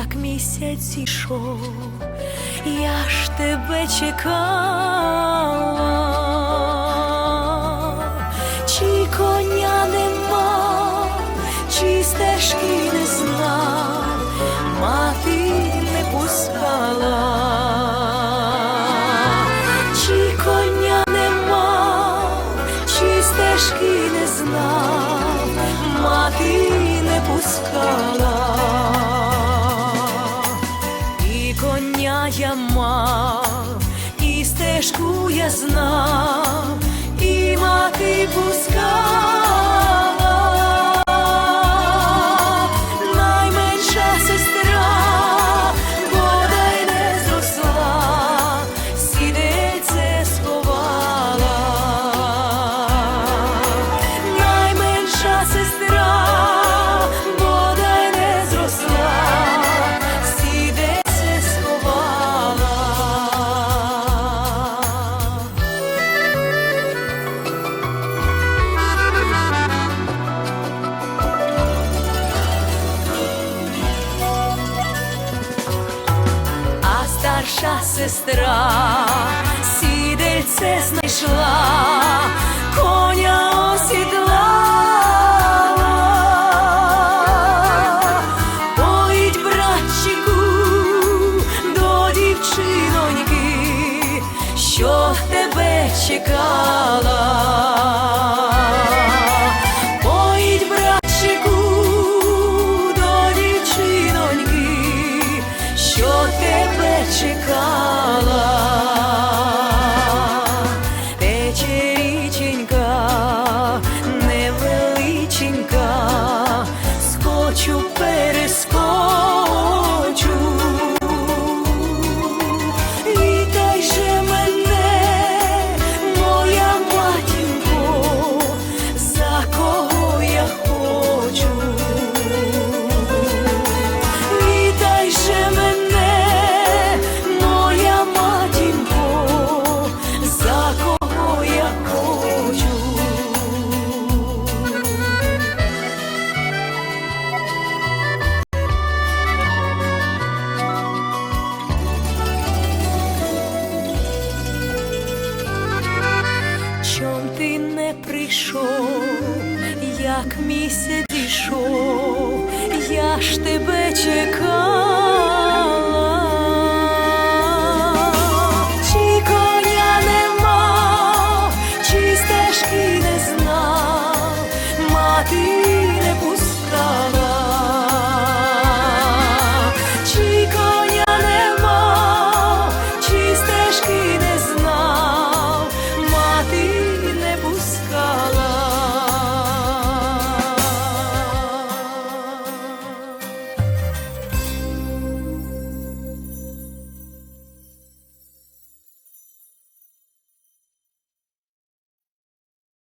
як місяць ішов, я ж тебе чекала, чи коня нема, чи стежки не знав, мати не пускала, чи коня нема, чи стежки не знав, мати не пускала, стежку я старша сестра сідельце знайшла, коня осідлала, поїдь, братчику, до дівчиноньки, що тебе чекала. Чекала, прийшов, як місяць дійшов, я ж тебе чекала, чи коня нема, чи стежки не знав мати.